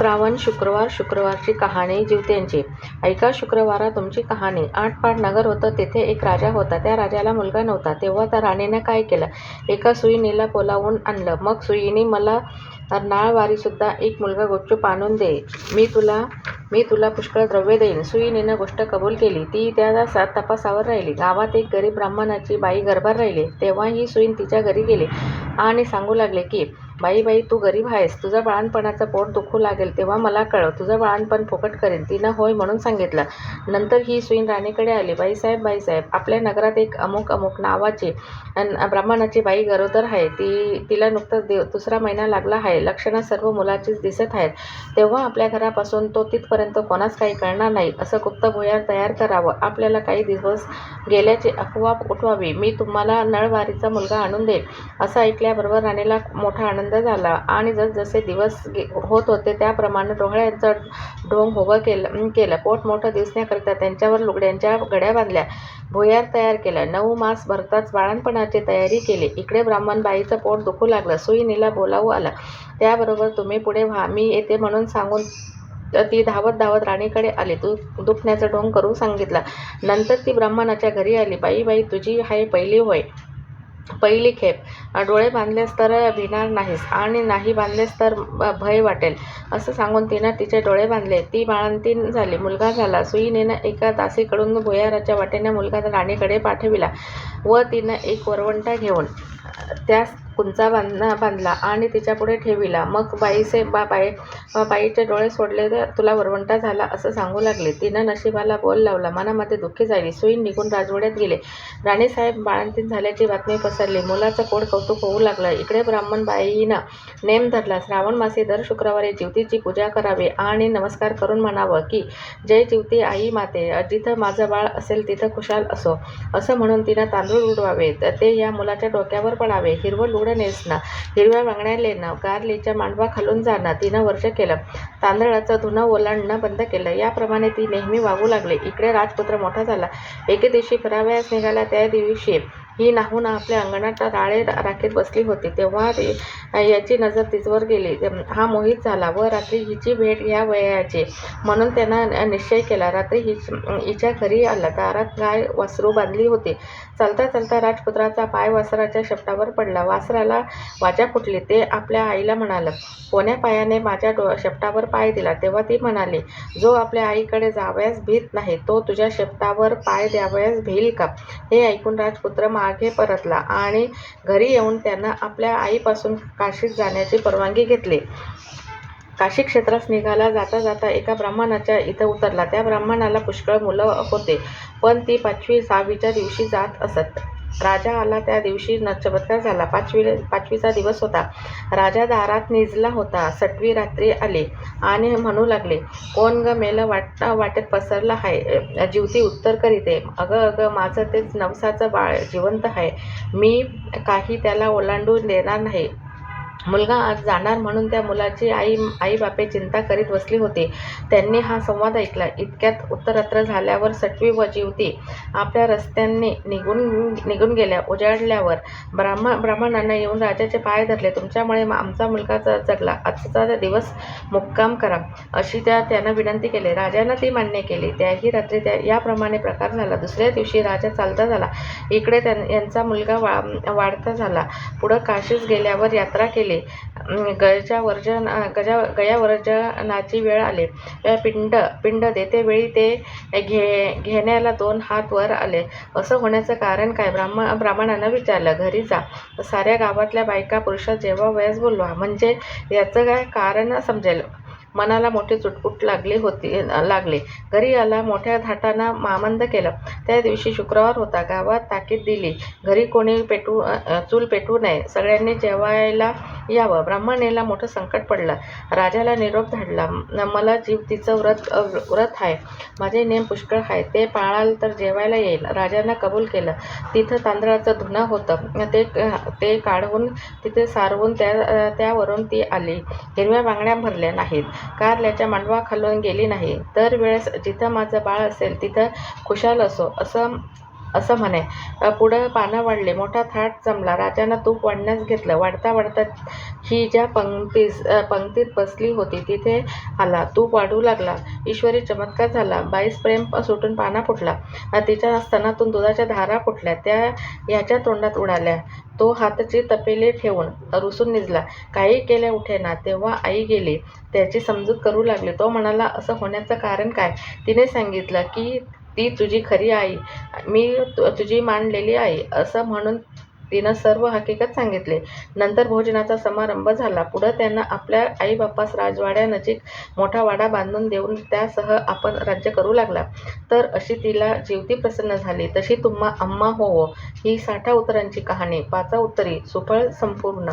श्रावण शुक्रवार शुक्रवारची कहाणी जीवत्यांची ऐका शुक्रवारा तुमची कहाणी. आठ पाठ नगर होतं तेथे एक राजा होता. त्या राजाला मुलगा नव्हता. तेव्हा त्या राणीने काय केलं? एका सुईणीला बोलावून आणलं. मग सुईणी मला नाळवारीसुद्धा एक मुलगा गुपचूप आणून दे. मी तुला मी तुला पुष्कळ द्रव्य देईन. सुईणीनं गोष्ट कबूल केली. ती त्या सात तपासावर राहिली. गावात एक गरीब ब्राह्मणाची बाई गरभार राहिली. तेव्हा ही सुईण तिच्या घरी गेली आणि सांगू लागले की बाई बाई तू गरीब आहेस. तुझा बाळणपणाचं पोट दुखू लागेल तेव्हा मला कळव. तुझं बाळणपण फुकट करेन. तिनं होय म्हणून सांगितलं. नंतर ही सुईन राणीकडे आली. बाईसाहेब बाईसाहेब आपल्या नगरात एक अमुक अमुक नावाची ब्राह्मणाची बाई गरोदर आहे. ती तिला नुकतंच दिव दुसरा महिना लागला आहे. लक्षणं सर्व मुलाचीच दिसत आहेत. तेव्हा आपल्या घरापासून तो तिथपर्यंत कोणाच काही कळणार नाही. असं गुप्त भुयार तयार करावं. आपल्याला काही दिवस गेल्याची अफवा उठवावी. मी तुम्हाला नळवारीचा मुलगा आणून देईन. असं ऐकल्याबरोबर राणीला मोठा आनंद झाला. आणि जसजसे दिवस गे होत होते त्याप्रमाणे डोहाळ्यांचं ढोंग उभं केलं केलं. पोट मोठं दिसण्याकरिता त्यांच्यावर लुगड्यांच्या गड्या बांधल्या. भुयार तयार केलं. नऊ मास भरताच बाळणपणाची तयारी केली. इकडे ब्राह्मण बाईचं पोट दुखू लागलं. सुईनीला बोलावू आलं. त्याबरोबर तुम्ही पुढे व्हा. मी येते म्हणून सांगून ती धावत धावत राणीकडे आली. तू दुखण्याचं ढोंग करू सांगितलं. नंतर ती ब्राह्मणाच्या घरी आली. बाई बाई तुझी हाय पहिली होय. पहिली खेप. डोळे बांधलेस तर भिणार नाहीस आणि नाही बांधलेस तर ब- भय वाटेल असं सांगून तिनं तिचे डोळे बांधले. ती बाळंतीण झाली. मुलगा झाला. सुईनेनं एका दासीकडून भुयाराच्या वाटेने मुलगा राणीकडे पाठविला व तिनं एक वरवंटा घेऊन त्यास कुंचा बांधला बांधला आणि तिच्यापुढे ठेविला. मग बाईचे बा बाई बाईचे डोळे सोडले तर तुला वरवंटा झाला असं सांगू लागले. तिनं नशिबाला बोल लावला. मनामध्ये दुःखी झाली. सुईन निघून राजवाड्यात गेले. राणीसाहेब बाळंतीन झाल्याची बातमी पसरली. मुलाचं कोड कौतुक होऊ लागलं. इकडे ब्राह्मण बाईनं नेम धरला. श्रावण मासी दर शुक्रवारी जिवतीची पूजा करावी आणि नमस्कार करून म्हणावं की जय जिवती आई माते. जिथं माझं बाळ असेल तिथं खुशाल असो. असं म्हणून तिनं तांदूळ उडवावे ते या मुलाच्या डोक्यावर पडावे. हिरवं लुगडं नेसणं हिरव्या वांगण्या लेणं कारलीच्या मांडवा खालून जाणं तिनं वर्ष केलं. तांदळाचं धुणं ओलांडणं बंद केलं. याप्रमाणे ती नेहमी वागू लागली. इकडे राजपुत्र मोठा झाला. एके दिवशी फिरावयास निघाला. त्या दिवशी ही नाहून आपल्या अंगणात राळे राखीत बसली होती. तेव्हा याची नजर तिचवर गेली. हा मोहित झाला व रात्री हिची भेट घ्या वयाची. म्हणून त्यानं निश्चय केला. रात्री हिच हिच्या घरी आला. दारात गाय वासरू बांधली होती. चालता चालता राजपुत्राचा पाय वासराच्या शेपटावर पडला. वासराला वाजा फुटली. ते आपल्या आईला म्हणालं कोण्या पायाने माझ्या डो शेपटावर पाय दिला? तेव्हा ती म्हणाली जो आपल्या आईकडे जावयास भीत नाही तो तुझ्या शेपटावर पाय द्यावयास भिईल का? हे ऐकून राजपुत्र मा मागे परतला आणि घरी येऊन त्यानं आपल्या आईपासून काशीत जाण्याची परवानगी घेतली. काशी क्षेत्रास निघाला जाता जाता एका ब्राह्मणाच्या इथं उतरला. त्या ब्राह्मणाला पुष्कळ मुलं होते पण ती पाचवी सहावीच्या दिवशी जात असत. राजा आला त्या दिवशी न चमत्कार झाला. पाचवी पाचवीचा दिवस होता. राजा दारात निजला होता. सटवी रात्री आली आणि म्हणू लागले कोण ग मेलं वाट वाटेत पसरलं आहे जीवती उत्तर करीते. अगं अगं माझं तेच नवसाचं बाळ जिवंत आहे मी काही त्याला ओलांडून देणार नाही. मुलगा आज जाणार म्हणून त्या मुलाची आई आईबापे चिंता करीत बसली होती. त्यांनी हा संवाद ऐकला. इतक्यात उत्तरत्र झाल्यावर सटवी व जीवती आपल्या रस्त्यांनी निघून निघून गेल्या. उजाडल्यावर ब्राह्मण ब्राह्मणांना येऊन राजाचे पाय धरले. तुमच्यामुळे आमचा मुलगा जगला. आजचा दिवस मुक्काम करा. अशी त्या त्यानं विनंती केली. राजानं ती मान्य केली. त्याही रात्री त्या याप्रमाणे प्रकार झाला. दुसऱ्या दिवशी राजा चालता झाला. इकडे त्यां यांचा मुलगा वा वाढता झाला. पुढं काशीस गेल्यावर यात्रा केली. केले. गजावर्जन गजा गयावर्जनाची वेळ आली. पिंड पिंड पिंड देतेवेळी ते घे घेण्याला दोन हात वर आले. असं होण्याचं कारण काय? ब्राह्मण ब्राह्मणानं विचारलं घरी जा. साऱ्या गावातल्या बायका पुरुषात जेव्हा वयास बोलवा. म्हणजे याचं काय कारण समजेल? मनाला मोठी चुटपुट लागली होती लागली. घरी आला मोठ्या थाटानं मामंद केलं. त्या दिवशी शुक्रवार होता. गावात ताकीद दिली. घरी कोणी पेटू चूल पेटू नये. सगळ्यांनी जेवायला यावं. ब्राह्मणेला मोठं संकट पडलं. राजाला निरोप धाडला. मला जीव तिचं व्रत व्रत आहे. माझे नियम पुष्कळ आहे. ते पाळाल तर जेवायला येईल. राजानं कबूल केलं. तिथं तांदळाचं धुणं होतं. ते ते काढून तिथे सारवून त्या त्यावरून ती आली. हिरव्या बांगड्या भरल्या नाहीत. कारल्याच्या मांडवा खालून गेली नाही. दर वेळेस जिथं माझं बाळ असेल तिथं खुशाल असो असं असं म्हणे. पुढं पानं वाढली. मोठा थाट जमला. राजानं तूप वाढण्यास घेतलं. वाढता वाढता ही ज्या पंक्तीस पंक्तीत बसली होती तिथे आला. तूप वाढू लागला. ईश्वरी चमत्कार झाला. बाईस प्रेम सुटून पाना फुटला. तिच्या स्तनातून दुधाच्या धारा फुटल्या. त्या ह्याच्या तोंडात उडाल्या. तो हातची तपेली ठेवून रुसून निजला. काही केल्या उठेना. तेव्हा आई गेली. त्याची समजूत करू लागली. तो म्हणाला असं होण्याचं कारण काय? तिने सांगितलं की ती तुझी खरी आई मी तुझी मानलेली आई असं म्हणून तिनं सर्व हकीकत सांगितले. नंतर भोजनाचा समारंभ झाला. पुढं त्यांना आपल्या आईबापास राजवाड्यानजीक मोठा वाडा बांधून देऊन त्यासह आपण राज्य करू लागला. तर अशी तिला जीवती प्रसन्न झाली. तशी तुम्हा अम्मा होवो ही साठा उत्तरांची कहाणी. पाचा उत्तरी सुफळ संपूर्ण.